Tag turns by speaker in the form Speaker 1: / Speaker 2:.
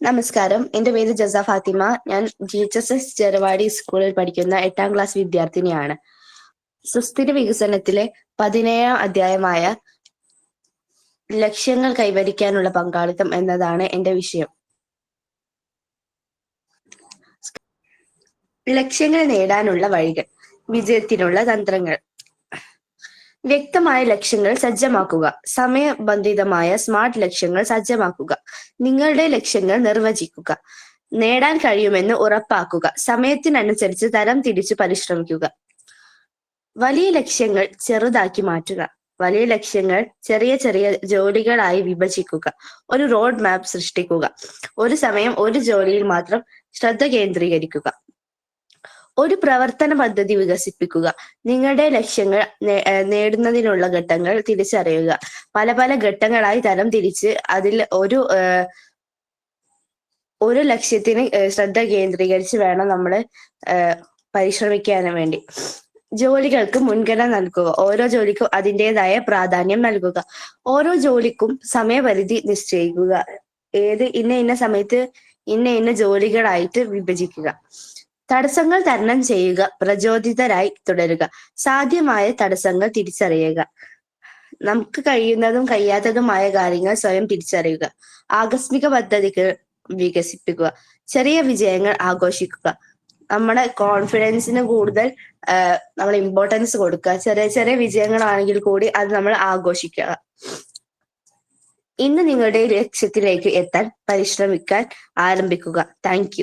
Speaker 1: നമസ്കാരം. എന്റെ പേര് ജസ ഫാത്തിമ. ഞാൻ G H S S Cheruvadi സ്കൂളിൽ പഠിക്കുന്ന എട്ടാം ക്ലാസ് വിദ്യാർത്ഥിനിയാണ്. സുസ്ഥിര വികസനത്തിലെ പതിനേഴാം അധ്യായമായ ലക്ഷ്യങ്ങൾ കൈവരിക്കാനുള്ള പങ്കാളിത്തം എന്നതാണ് എന്റെ വിഷയം. ലക്ഷ്യങ്ങൾ നേടാനുള്ള വഴികൾ വിജയത്തിനുള്ള തന്ത്രങ്ങൾ വ്യക്തമായ ലക്ഷ്യങ്ങൾ സജ്ജമാക്കുക. സമയബന്ധിതമായ സ്മാർട്ട് ലക്ഷ്യങ്ങൾ സജ്ജമാക്കുക. നിങ്ങളുടെ ലക്ഷ്യങ്ങൾ നിർവചിക്കുക. നേടാൻ കഴിയുമെന്ന് ഉറപ്പാക്കുക. സമയത്തിനനുസരിച്ച് തരം തിരിച്ചു പരിശ്രമിക്കുക. വലിയ ലക്ഷ്യങ്ങൾ ചെറുതാക്കി മാറ്റുക. വലിയ ലക്ഷ്യങ്ങൾ ചെറിയ ചെറിയ ജോലികളായി വിഭജിക്കുക. ഒരു റോഡ് മാപ്പ് സൃഷ്ടിക്കുക. ഒരു സമയം ഒരു ജോലിയിൽ മാത്രം ശ്രദ്ധ കേന്ദ്രീകരിക്കുക. ഒരു പ്രവർത്തന പദ്ധതി വികസിപ്പിക്കുക. നിങ്ങളുടെ ലക്ഷ്യങ്ങൾ നേടുന്നതിനുള്ള ഘട്ടങ്ങൾ തിരിച്ചറിയുക. പല പല ഘട്ടങ്ങളായി തരം തിരിച്ച് അതിൽ ഒരു ഒരു ലക്ഷ്യത്തിന് ശ്രദ്ധ കേന്ദ്രീകരിച്ച് വേണം നമ്മൾ പരിശ്രമിക്കാൻ വേണ്ടി. ജോലികൾക്ക് മുൻഗണന നൽകുക. ഓരോ ജോലിക്കും അതിന്റെതായ പ്രാധാന്യം നൽകുക. ഓരോ ജോലിക്കും സമയപരിധി നിശ്ചയിക്കുക. ഏത് ഇന്ന ഇന്ന സമയത്ത് ഇന്ന ഇന്ന ജോലികളായിട്ട് വിഭജിക്കുക. തടസ്സങ്ങൾ തരണം ചെയ്യുക പ്രചോദിതരായി തുടരുക. സാധ്യമായ തടസ്സങ്ങൾ തിരിച്ചറിയുക. നമുക്ക് കഴിയുന്നതും കഴിയാത്തതുമായ കാര്യങ്ങൾ സ്വയം തിരിച്ചറിയുക. ആകസ്മിക പദ്ധതികൾ വികസിപ്പിക്കുക. ചെറിയ വിജയങ്ങൾ ആഘോഷിക്കുക. നമ്മുടെ കോൺഫിഡൻസിന് കൂടുതൽ നമ്മൾ ഇമ്പോർട്ടൻസ് കൊടുക്കുക. ചെറിയ ചെറിയ വിജയങ്ങളാണെങ്കിൽ കൂടി അത് നമ്മൾ ആഘോഷിക്കുക. ഇന്ന് നിങ്ങളുടെ ലക്ഷ്യത്തിലേക്ക് എത്താൻ പരിശ്രമിക്കാൻ ആരംഭിക്കുക. താങ്ക്